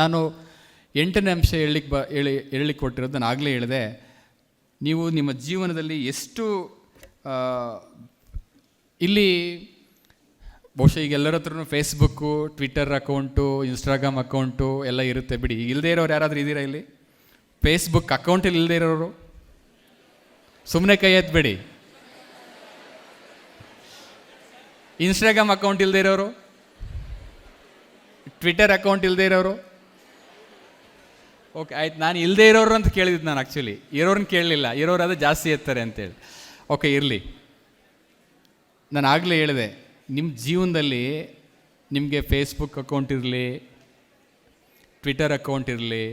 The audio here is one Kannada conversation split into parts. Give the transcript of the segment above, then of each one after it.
ನಾನು ಎಂಟನೇ ಅಂಶ ಹೇಳಲಿಕ್ಕೆ ಬ ಹೇಳಿ ಹೇಳಲಿಕ್ಕೆ ಕೊಟ್ಟಿರೋದು ನಾನು ಆಗಲೇ ಹೇಳಿದೆ. ನೀವು ನಿಮ್ಮ ಜೀವನದಲ್ಲಿ ಎಷ್ಟು ಇಲ್ಲಿ ಬಹುಶಃ ಈಗ ಎಲ್ಲರ ಹತ್ರನೂ Facebook Twitter account Instagram account ಎಲ್ಲ ಇರುತ್ತೆ. ಬಿಡಿ ಇಲ್ಲದೇ ಇರೋರು ಯಾರಾದರೂ ಇದ್ದೀರಾ ಇಲ್ಲಿ? ಫೇಸ್ಬುಕ್ ಅಕೌಂಟಲ್ಲಿ ಇಲ್ಲದೇ ಇರೋರು? ಸುಮ್ಮನೆ ಕೈ ಎತ್ತಬೇಡಿ ಇನ್ಸ್ಟಾಗ್ರಾಮ್ ಅಕೌಂಟ್ ಇಲ್ಲದೇ ಇರೋರು? ಟ್ವಿಟ್ಟರ್ ಅಕೌಂಟ್ ಇಲ್ಲದೇ ಇರೋರು? ಓಕೆ ಆಯ್ತು, ನಾನು ಇಲ್ಲದೆ ಇರೋರು ಅಂತ ಕೇಳಿದ್ದು ನಾನು ಆ್ಯಕ್ಚುಲಿ ಇರೋರನ್ನ ಕೇಳಲಿಲ್ಲ. ಇರೋರು ಅದು ಜಾಸ್ತಿ ಎತ್ತಾರೆ ಅಂತೇಳಿ. ಓಕೆ ಇರಲಿ. ನಾನು ಆಗಲೇ ಹೇಳಿದೆ ನಿಮ್ಮ ಜೀವನದಲ್ಲಿ ನಿಮಗೆ ಫೇಸ್ಬುಕ್ ಅಕೌಂಟ್ ಇರಲಿ ಟ್ವಿಟರ್ ಅಕೌಂಟ್ ಇರಲಿ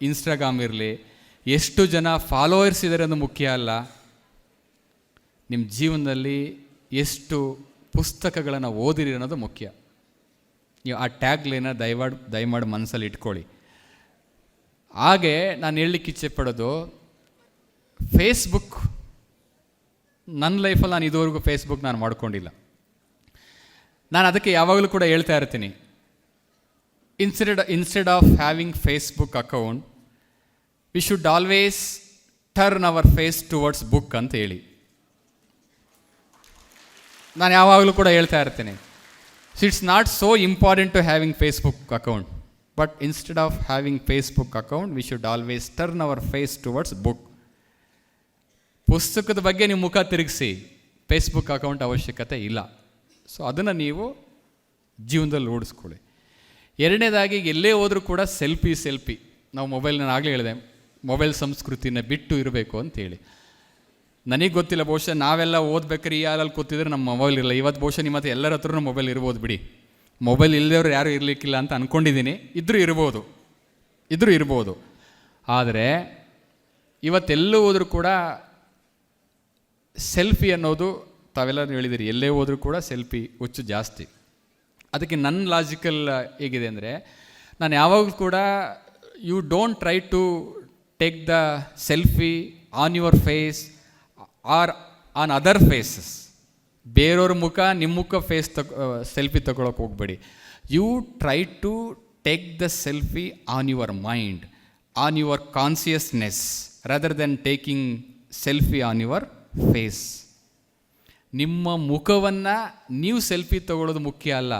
ಇನ್ಸ್ಟಾಗ್ರಾಮ್ ಇರಲಿ, ಎಷ್ಟು ಜನ ಫಾಲೋವರ್ಸ್ ಇದ್ದಾರೆ ಅನ್ನೋದು ಮುಖ್ಯ ಅಲ್ಲ. ನಿಮ್ಮ ಜೀವನದಲ್ಲಿ ಎಷ್ಟು ಪುಸ್ತಕಗಳನ್ನು ಓದಿರಿ ಅನ್ನೋದು ಮುಖ್ಯ. ನೀವು ಆ ಟ್ಯಾಗ್ಲೇನ ದಯವಾಡ್, ದಯಮಾಡಿ ಮನಸ್ಸಲ್ಲಿ ಇಟ್ಕೊಳ್ಳಿ. ಹಾಗೆ ನಾನು ಹೇಳಲಿಕ್ಕೆ ಇಚ್ಛೆ ಪಡೋದು ಫೇಸ್ಬುಕ್ ನನ್ನ ಲೈಫಲ್ಲಿ ನಾನು ಇದುವರೆಗೂ ಫೇಸ್ಬುಕ್ ನಾನು ಮಾಡ್ಕೊಂಡಿಲ್ಲ. ನಾನು ಅದಕ್ಕೆ ಯಾವಾಗಲೂ ಕೂಡ ಹೇಳ್ತಾ ಇರ್ತೀನಿ. Instead instead of having Facebook account we should always turn our face towards book ಅಂತ ಹೇಳಿ. ನಾನು ಯಾವಾಗಲೂ ಕೂಡ ಹೇಳ್ತಾ ಇರ್ತೀನಿ. So it's not so important to having Facebook account but instead of having Facebook account we should always turn our face towards book ಪುಸ್ತಕದ ಬಗ್ಗೆ ನೀವು ಮುಖ ತಿರುಗಿಸಿ ಫೇಸ್ಬುಕ್ ಅಕೌಂಟ್ ಅವಶ್ಯಕತೆ ಇಲ್ಲ. ಸೊ ಅದನ್ನು ನೀವು ಜೀವನದಲ್ಲಿ ಓಡಿಸ್ಕೊಳ್ಳಿ. ಎರಡನೇದಾಗಿ, ಎಲ್ಲೇ ಹೋದರೂ ಕೂಡ ಸೆಲ್ಫಿ ಸೆಲ್ಫಿ. ನಾವು ಮೊಬೈಲ್ ನಾನು ಆಗಲೇ ಹೇಳಿದೆ, ಮೊಬೈಲ್ ಸಂಸ್ಕೃತಿನ ಬಿಟ್ಟು ಇರಬೇಕು ಅಂತೇಳಿ ನನಗೆ ಗೊತ್ತಿಲ್ಲ, ಬಹುಶಃ ನಾವೆಲ್ಲ ಓದ್ಬೇಕಾರೆ, ಈ ಹಾಲಲ್ಲಿ ಕೂತಿದ್ರೆ ನಮ್ಮ ಮೊಬೈಲ್ ಇರಲ್ಲ ಇವತ್ತು ಬಹುಶಃ ನಿಮ್ಮ ಹತ್ರ ಎಲ್ಲರ ಹತ್ರನೂ ಮೊಬೈಲ್ ಇರ್ಬೋದು ಬಿಡಿ. ಮೊಬೈಲ್ ಇಲ್ಲದವ್ರು ಯಾರೂ ಇರಲಿಕ್ಕಿಲ್ಲ ಅಂತ ಅಂದ್ಕೊಂಡಿದ್ದೀನಿ ಇದ್ದರೂ ಇರ್ಬೋದು. ಇದ್ದರೂ ಇರ್ಬೋದು. ಆದರೆ ಇವತ್ತೆಲ್ಲೂ ಹೋದರೂ ಕೂಡ ಸೆಲ್ಫಿ ಅನ್ನೋದು ತಾವೆಲ್ಲ ಹೇಳಿದಿರಿ. ಎಲ್ಲೇ ಹೋದರೂ ಕೂಡ ಸೆಲ್ಫಿ ಹುಚ್ಚು ಜಾಸ್ತಿ. ಅದಕ್ಕೆ ನನ್ನ ಲಾಜಿಕಲ್ ಹೇಗಿದೆ ಅಂದರೆ ನಾನು ಯಾವಾಗಲೂ ಕೂಡ you don't try to take the selfie on your face or on other faces ಬೇರೆಯವ್ರ ಮುಖ ನಿಮ್ಮ ಮುಖ ಫೇಸ್ ತಗೊ ಸೆಲ್ಫಿ ತಗೊಳಕ್ಕೆ ಹೋಗಬೇಡಿ. You try to take the selfie on your mind on your consciousness rather than taking selfie on your face ನಿಮ್ಮ ಮುಖವನ್ನು ನೀವು ಸೆಲ್ಫಿ ತಗೊಳ್ಳೋದು ಮುಖ್ಯ ಅಲ್ಲ.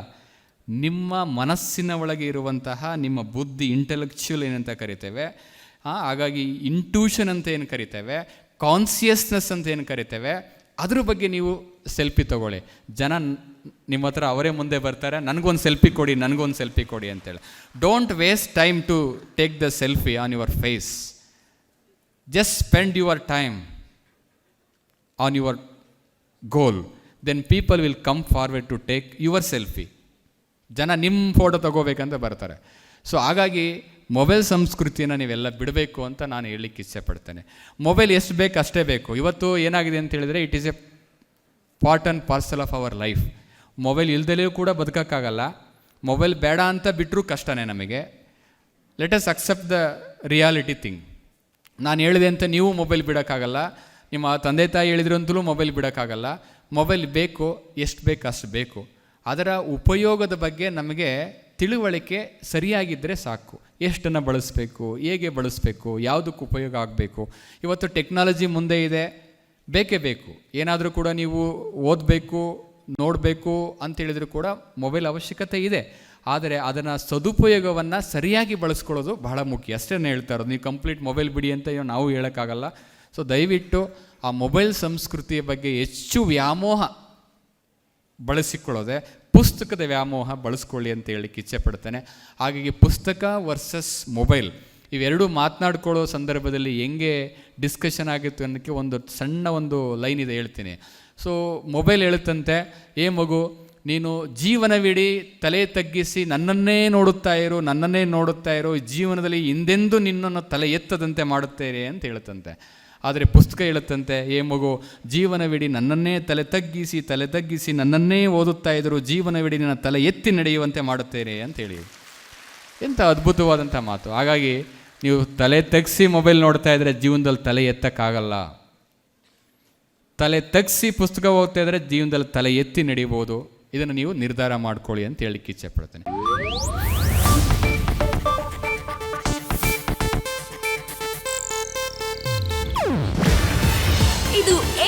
ನಿಮ್ಮ ಮನಸ್ಸಿನ ಒಳಗೆ ಇರುವಂತಹ, ನಿಮ್ಮ ಬುದ್ಧಿ ಇಂಟೆಲೆಕ್ಚುಯಲ್ ಏನಂತ ಕರಿತೇವೆ ಹಾಗಾಗಿ ಇಂಟ್ಯೂಷನ್ ಅಂತ ಏನು ಕರಿತೇವೆ ಕಾನ್ಸಿಯಸ್ನೆಸ್ ಅಂತ ಏನು ಕರಿತೇವೆ ಅದ್ರ ಬಗ್ಗೆ ನೀವು ಸೆಲ್ಫಿ ತಗೊಳ್ಳಿ. ಜನ ನಿಮ್ಮ ಹತ್ರ ಅವರೇ ಮುಂದೆ ಬರ್ತಾರೆ, ನನಗೊಂದು ಸೆಲ್ಫಿ ಕೊಡಿ, ನನಗೊಂದು ಸೆಲ್ಫಿ ಕೊಡಿ ಅಂತೇಳಿ. Don't waste time to take the selfie on your face just spend your time on your goal then people will come forward to take your selfie ಜನ ನಿಮ್ಮ ಫೋಟೋ ತಗೋಬೇಕಂತ ಬರ್ತಾರೆ. ಸೊ ಹಾಗಾಗಿ ಮೊಬೈಲ್ ಸಂಸ್ಕೃತಿನ ನೀವೆಲ್ಲ ಬಿಡಬೇಕು ಅಂತ ನಾನು ಹೇಳಲಿಕ್ಕೆ ಇಚ್ಛೆಪಡ್ತೇನೆ ಮೊಬೈಲ್ ಎಷ್ಟು ಬೇಕು ಅಷ್ಟೇ ಬೇಕು. ಇವತ್ತು ಏನಾಗಿದೆ ಅಂತ ಹೇಳಿದರೆ it is a part and parcel of our life mobile ಇಲ್ದಲೇ ಕೂಡ ಬದುಕೋಕ್ಕಾಗಲ್ಲ. ಮೊಬೈಲ್ ಬೇಡ ಅಂತ ಬಿಟ್ಟರೂ ಕಷ್ಟನೇ ನಮಗೆ. Let us accept the reality thing ನಾನು ಹೇಳಿದೆ ಅಂತ ನೀವು ಮೊಬೈಲ್ ಬಿಡೋಕ್ಕಾಗಲ್ಲ. ನಿಮ್ಮ ತಂದೆ ತಾಯಿ ಹೇಳಿದ್ರು ಅಂತಲೂ ಮೊಬೈಲ್ ಬಿಡೋಕ್ಕಾಗಲ್ಲ. ಮೊಬೈಲ್ ಬೇಕು, ಎಷ್ಟು ಬೇಕು ಅಷ್ಟು ಬೇಕು. ಅದರ ಉಪಯೋಗದ ಬಗ್ಗೆ ನಮಗೆ ತಿಳುವಳಿಕೆ ಸರಿಯಾಗಿದ್ದರೆ ಸಾಕು. ಎಷ್ಟನ್ನು ಬಳಸಬೇಕು, ಹೇಗೆ ಬಳಸಬೇಕು ಯಾವುದಕ್ಕೆ ಉಪಯೋಗ ಆಗಬೇಕು. ಇವತ್ತು ಟೆಕ್ನಾಲಜಿ ಮುಂದೆ ಇದೆ, ಬೇಕೇ ಬೇಕು. ಏನಾದರೂ ಕೂಡ ನೀವು ಓದಬೇಕು, ನೋಡಬೇಕು ಅಂತೇಳಿದರೂ ಕೂಡ ಮೊಬೈಲ್ ಅವಶ್ಯಕತೆ ಇದೆ. ಆದರೆ ಅದನ್ನು ಸದುಪಯೋಗವನ್ನು ಸರಿಯಾಗಿ ಬಳಸ್ಕೊಳ್ಳೋದು ಬಹಳ ಮುಖ್ಯ. ಅಷ್ಟೇ ಹೇಳ್ತಾ ಇರೋದು. ನೀವು ಕಂಪ್ಲೀಟ್ ಮೊಬೈಲ್ ಬಿಡಿ ಅಂತ ನಾವು ಹೇಳೋಕ್ಕಾಗಲ್ಲ. ಸೊ ದಯವಿಟ್ಟು ಆ ಮೊಬೈಲ್ ಸಂಸ್ಕೃತಿಯ ಬಗ್ಗೆ ಹೆಚ್ಚು ವ್ಯಾಮೋಹ ಬಳಸಿಕೊಳ್ಳೋದೆ, ಪುಸ್ತಕದ ವ್ಯಾಮೋಹ ಬಳಸ್ಕೊಳ್ಳಿ ಅಂತ ಹೇಳಿಕ್ಕೆ ಇಚ್ಛೆ ಪಡ್ತೇನೆ ಹಾಗಾಗಿ ಪುಸ್ತಕ ವರ್ಸಸ್ ಮೊಬೈಲ್ ಇವೆರಡೂ ಮಾತನಾಡ್ಕೊಳ್ಳೋ ಸಂದರ್ಭದಲ್ಲಿ ಹೆಂಗೆ ಡಿಸ್ಕಷನ್ ಆಗಿತ್ತು ಅನ್ನೋಕ್ಕೆ ಒಂದು ಸಣ್ಣ ಒಂದು ಲೈನ್ ಇದೆ ಹೇಳ್ತೀನಿ. ಸೊ, ಮೊಬೈಲ್ ಹೇಳುತ್ತಂತೆ, ಏ ಮಗು, ನೀನು ಜೀವನವಿಡೀ ತಲೆ ತಗ್ಗಿಸಿ ನನ್ನನ್ನೇ ನೋಡುತ್ತಾ ಇರು, ನನ್ನನ್ನೇ ನೋಡುತ್ತಾ ಇರು, ಜೀವನದಲ್ಲಿ ಹಿಂದೆಂದೂ ನಿನ್ನನ್ನು ತಲೆ ಎತ್ತದಂತೆ ಮಾಡುತ್ತೇನೆ ಅಂತ ಹೇಳುತ್ತಂತೆ. ಆದರೆ ಪುಸ್ತಕ ಹೇಳುತ್ತಂತೆ, ಏ ಮಗು, ಜೀವನವಿಡಿ ನನ್ನನ್ನೇ ತಲೆ ತಗ್ಗಿಸಿ ತಲೆ ತಗ್ಗಿಸಿ ನನ್ನನ್ನೇ ಓದುತ್ತಾ ಇದ್ದರೂ ಜೀವನವಿಡಿ ನನ್ನ ತಲೆ ಎತ್ತಿ ನಡೆಯುವಂತೆ ಮಾಡುತ್ತೇನೆ ಅಂತೇಳಿ ಎಂಥ ಅದ್ಭುತವಾದಂಥ ಮಾತು. ಹಾಗಾಗಿ ನೀವು ತಲೆ ತಗ್ಸಿ ಮೊಬೈಲ್ ನೋಡ್ತಾ ಇದ್ದರೆ ಜೀವನದಲ್ಲಿ ತಲೆ ಎತ್ತಕ್ಕಾಗಲ್ಲ. ತಲೆ ತಗ್ಸಿ ಪುಸ್ತಕ ಓದ್ತಾ ಇದ್ದರೆ ಜೀವನದಲ್ಲಿ ತಲೆ ಎತ್ತಿ ನಡೀಬೋದು ಇದನ್ನು ನೀವು ನಿರ್ಧಾರ ಮಾಡ್ಕೊಳ್ಳಿ ಅಂತ ಹೇಳಲಿಕ್ಕೆ ಇಚ್ಛೆ ಪಡ್ತೇನೆ.